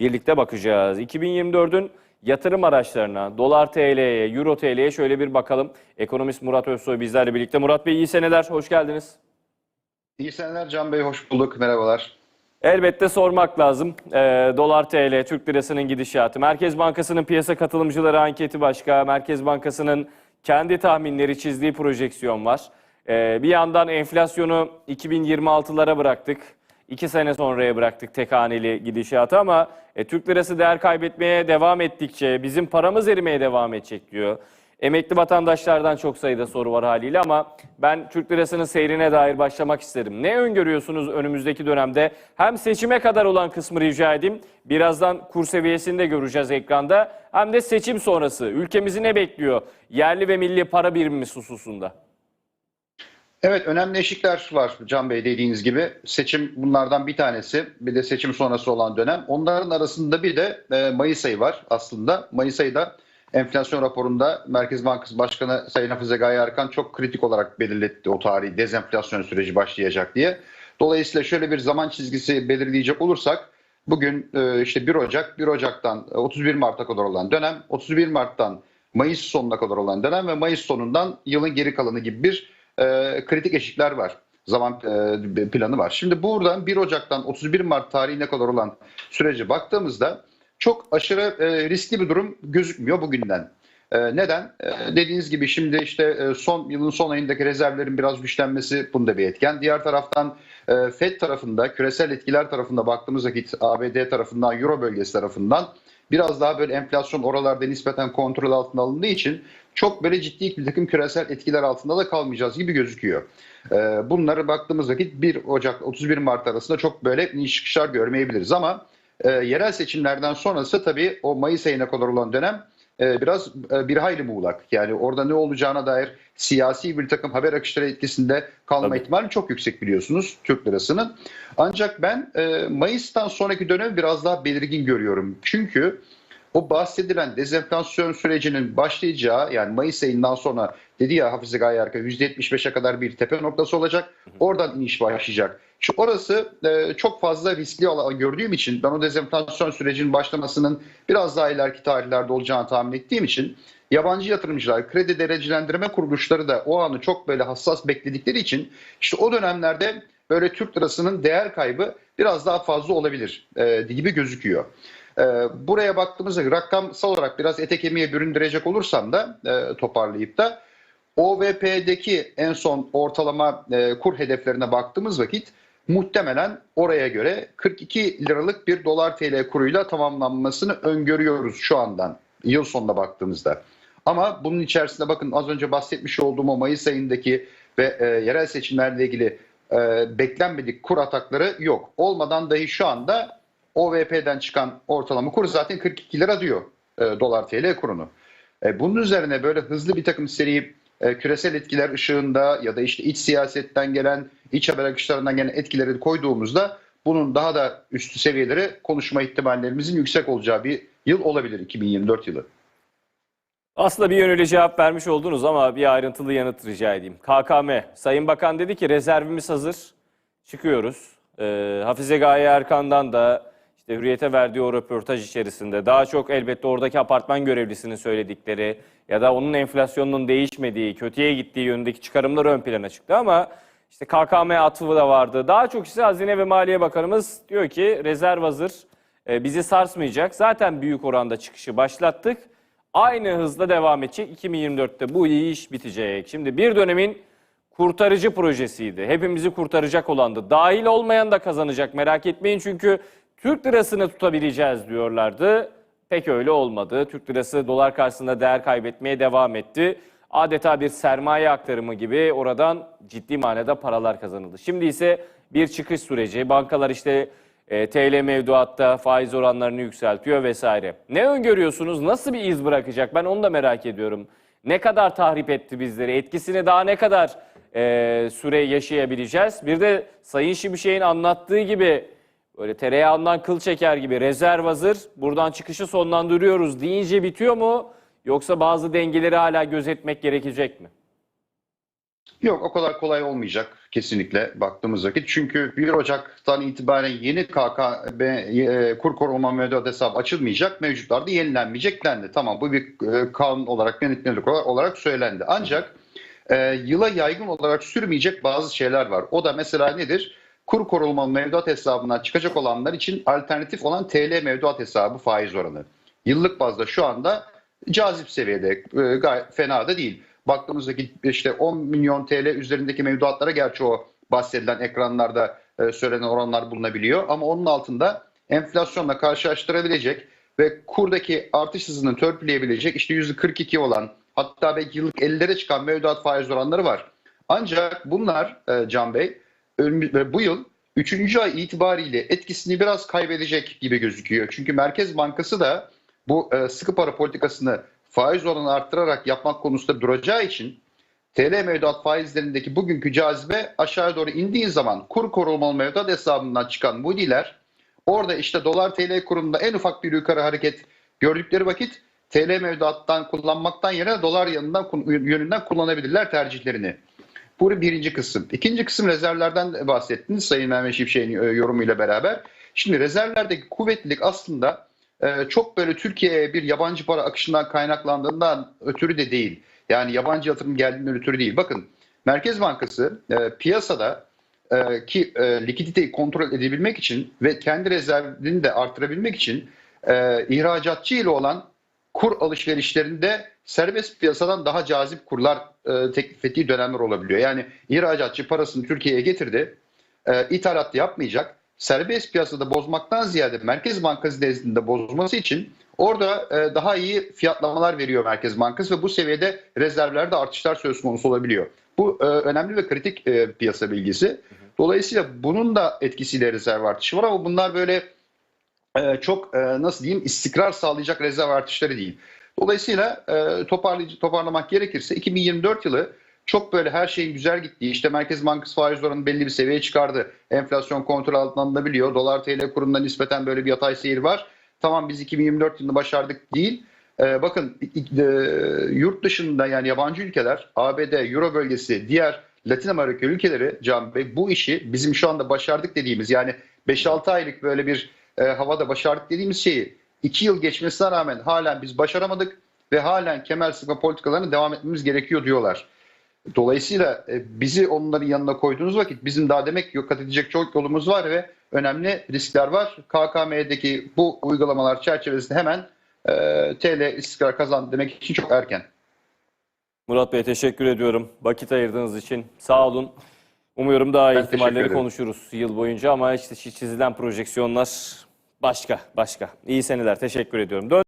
birlikte bakacağız. 2024'ün yatırım araçlarına, dolar TL'ye, euro TL'ye şöyle bir bakalım. Ekonomist Murat Özsoy bizlerle birlikte. Murat Bey iyi seneler, hoş geldiniz. İyi seneler Can Bey, hoş bulduk. Merhabalar. Elbette sormak lazım. Ee, dolar TL, Türk lirasının gidişatı. Merkez Bankası'nın piyasa katılımcıları anketi başka. Merkez Bankası'nın kendi tahminleri çizdiği projeksiyon var. Ee, bir yandan enflasyonu 2026'lara bıraktık. İki sene sonraya bıraktık tek haneli gidişatı ama e, Türk lirası değer kaybetmeye devam ettikçe bizim paramız erimeye devam edecek diyor. Emekli vatandaşlardan çok sayıda soru var haliyle ama ben Türk lirasının seyrine dair başlamak isterim. Ne öngörüyorsunuz önümüzdeki dönemde? Hem seçime kadar olan kısmı rica edeyim. Birazdan kur seviyesini de göreceğiz ekranda. Hem de seçim sonrası. Ülkemizi ne bekliyor? Yerli ve milli para birimimiz hususunda. Evet, önemli eşikler var Can Bey dediğiniz gibi. Seçim bunlardan bir tanesi. Bir de seçim sonrası olan dönem. Onların arasında bir de e, Mayıs ayı var aslında. Mayıs ayı da enflasyon raporunda Merkez Bankası Başkanı Sayın Hafize Gaye Erkan çok kritik olarak belirletti o tarihi dezenflasyon süreci başlayacak diye. Dolayısıyla şöyle bir zaman çizgisi belirleyecek olursak bugün e, işte 1 Ocak, 1 Ocak'tan 31 Mart'a kadar olan dönem, 31 Mart'tan Mayıs sonuna kadar olan dönem ve Mayıs sonundan yılın geri kalanı gibi bir e, kritik eşikler var. Zaman e, planı var. Şimdi buradan 1 Ocak'tan 31 Mart tarihine kadar olan sürece baktığımızda çok aşırı e, riskli bir durum gözükmüyor bugünden. E, neden? E, dediğiniz gibi şimdi işte e, son yılın son ayındaki rezervlerin biraz güçlenmesi bunda bir etken. Diğer taraftan e, FED tarafında küresel etkiler tarafında baktığımız vakit ABD tarafından Euro bölgesi tarafından biraz daha böyle enflasyon oralarda nispeten kontrol altına alındığı için çok böyle ciddi bir takım küresel etkiler altında da kalmayacağız gibi gözüküyor. E, bunları baktığımız vakit 1 Ocak 31 Mart arasında çok böyle iniş çıkışlar görmeyebiliriz ama e, yerel seçimlerden sonrası tabii o Mayıs ayına kadar olan dönem biraz e, bir hayli muğlak. Yani orada ne olacağına dair siyasi bir takım haber akışları etkisinde kalma Tabii. ihtimali çok yüksek biliyorsunuz Türk lirasının. Ancak ben e, Mayıs'tan sonraki dönemi biraz daha belirgin görüyorum. Çünkü o bahsedilen dezenflasyon sürecinin başlayacağı yani Mayıs ayından sonra dedi ya Hafize Gaye Erkan %75'e kadar bir tepe noktası olacak. Oradan iniş başlayacak. Şu orası e, çok fazla riskli olan gördüğüm için ben o dezenflasyon sürecinin başlamasının biraz daha ileriki tarihlerde olacağını tahmin ettiğim için yabancı yatırımcılar, kredi derecelendirme kuruluşları da o anı çok böyle hassas bekledikleri için işte o dönemlerde böyle Türk lirasının değer kaybı biraz daha fazla olabilir e, gibi gözüküyor. E, buraya baktığımızda rakamsal olarak biraz ete kemiğe büründürecek olursam da e, toparlayıp da OVP'deki en son ortalama e, kur hedeflerine baktığımız vakit muhtemelen oraya göre 42 liralık bir dolar TL kuruyla tamamlanmasını öngörüyoruz şu andan yıl sonuna baktığımızda. Ama bunun içerisinde bakın az önce bahsetmiş olduğum o Mayıs ayındaki ve e, yerel seçimlerle ilgili e, beklenmedik kur atakları yok. Olmadan dahi şu anda OVP'den çıkan ortalama kur zaten 42 lira diyor e, dolar TL kurunu. E, bunun üzerine böyle hızlı bir takım seri e, küresel etkiler ışığında ya da işte iç siyasetten gelen, iç haber akışlarından gelen etkileri koyduğumuzda bunun daha da üstü seviyeleri konuşma ihtimallerimizin yüksek olacağı bir yıl olabilir 2024 yılı. Aslında bir yönüyle cevap vermiş oldunuz ama bir ayrıntılı yanıt rica edeyim. KKM, Sayın Bakan dedi ki rezervimiz hazır, çıkıyoruz. Ee, Hafize Gaye Erkan'dan da işte Hürriyet'e verdiği o röportaj içerisinde daha çok elbette oradaki apartman görevlisinin söyledikleri ya da onun enflasyonunun değişmediği, kötüye gittiği yönündeki çıkarımlar ön plana çıktı ama işte KKM atıfı da vardı. Daha çok ise Hazine ve Maliye Bakanımız diyor ki rezerv hazır, e, bizi sarsmayacak. Zaten büyük oranda çıkışı başlattık aynı hızla devam edecek. 2024'te bu iş bitecek. Şimdi bir dönemin kurtarıcı projesiydi. Hepimizi kurtaracak olandı. Dahil olmayan da kazanacak merak etmeyin çünkü Türk lirasını tutabileceğiz diyorlardı. Pek öyle olmadı. Türk lirası dolar karşısında değer kaybetmeye devam etti. Adeta bir sermaye aktarımı gibi oradan ciddi manada paralar kazanıldı. Şimdi ise bir çıkış süreci. Bankalar işte e, TL mevduatta faiz oranlarını yükseltiyor vesaire. Ne öngörüyorsunuz? Nasıl bir iz bırakacak? Ben onu da merak ediyorum. Ne kadar tahrip etti bizleri? Etkisini daha ne kadar e, süre yaşayabileceğiz? Bir de Sayın Şimşek'in anlattığı gibi böyle tereyağından kıl çeker gibi rezerv hazır. Buradan çıkışı sonlandırıyoruz deyince bitiyor mu? Yoksa bazı dengeleri hala gözetmek gerekecek mi? Yok o kadar kolay olmayacak kesinlikle baktığımız vakit. Çünkü 1 Ocak'tan itibaren yeni KKB e, kur koruma mevduat hesabı açılmayacak. Mevcutlarda yenilenmeyecek dendi. Tamam bu bir e, kanun olarak yönetmelik olarak söylendi. Ancak e, yıla yaygın olarak sürmeyecek bazı şeyler var. O da mesela nedir? Kur koruma mevduat hesabından çıkacak olanlar için alternatif olan TL mevduat hesabı faiz oranı. Yıllık bazda şu anda cazip seviyede e, gayet fena da değil. Baktığımızdaki işte 10 milyon TL üzerindeki mevduatlara gerçi o bahsedilen ekranlarda e, söylenen oranlar bulunabiliyor. Ama onun altında enflasyonla karşılaştırabilecek ve kurdaki artış hızını törpüleyebilecek işte %42 olan hatta belki yıllık 50'lere çıkan mevduat faiz oranları var. Ancak bunlar e, Can Bey bu yıl 3. ay itibariyle etkisini biraz kaybedecek gibi gözüküyor. Çünkü Merkez Bankası da bu e, sıkı para politikasını faiz oranı arttırarak yapmak konusunda duracağı için TL mevduat faizlerindeki bugünkü cazibe aşağı doğru indiği zaman kur korumalı mevduat hesabından çıkan mudiler orada işte dolar TL kurunda en ufak bir yukarı hareket gördükleri vakit TL mevduattan kullanmaktan yerine dolar yanından yönünden kullanabilirler tercihlerini. Bu birinci kısım. İkinci kısım rezervlerden bahsettiniz Sayın Mehmet Şimşek'in e, yorumuyla beraber. Şimdi rezervlerdeki kuvvetlilik aslında e, çok böyle Türkiye'ye bir yabancı para akışından kaynaklandığından ötürü de değil. Yani yabancı yatırım geldiğinden ötürü değil. Bakın Merkez Bankası e, piyasada ki likiditeyi kontrol edebilmek için ve kendi rezervini de artırabilmek için ihracatçı ile olan kur alışverişlerinde serbest piyasadan daha cazip kurlar e, teklif ettiği dönemler olabiliyor. Yani ihracatçı parasını Türkiye'ye getirdi, e, ithalat yapmayacak. Serbest piyasada bozmaktan ziyade Merkez Bankası nezdinde bozması için orada e, daha iyi fiyatlamalar veriyor Merkez Bankası ve bu seviyede rezervlerde artışlar söz konusu olabiliyor. Bu e, önemli ve kritik e, piyasa bilgisi. Dolayısıyla bunun da etkisiyle rezerv artışı var ama bunlar böyle e, çok e, nasıl diyeyim istikrar sağlayacak rezerv artışları değil. Dolayısıyla e, toparlamak gerekirse 2024 yılı çok böyle her şeyin güzel gittiği işte Merkez Bankası faiz oranını belli bir seviyeye çıkardı. Enflasyon kontrol altına alınabiliyor. Dolar TL kurunda nispeten böyle bir yatay seyir var. Tamam biz 2024 yılında başardık değil. E, bakın e, yurt dışında yani yabancı ülkeler ABD, Euro bölgesi, diğer Latin Amerika ülkeleri Can Bey bu işi bizim şu anda başardık dediğimiz yani 5-6 aylık böyle bir e, havada başardık dediğimiz şeyi 2 yıl geçmesine rağmen halen biz başaramadık ve halen kemer sıkma politikalarına devam etmemiz gerekiyor diyorlar. Dolayısıyla e, bizi onların yanına koyduğunuz vakit bizim daha demek yok kat edecek çok yolumuz var ve önemli riskler var. KKM'deki bu uygulamalar çerçevesinde hemen e, TL istikrar kazandı demek için çok erken. Murat Bey teşekkür ediyorum. Vakit ayırdığınız için. Sağ olun. Umuyorum daha iyi Ben ihtimalleri konuşuruz yıl boyunca ama işte çizilen projeksiyonlar başka başka. İyi seneler. Teşekkür ediyorum. Dön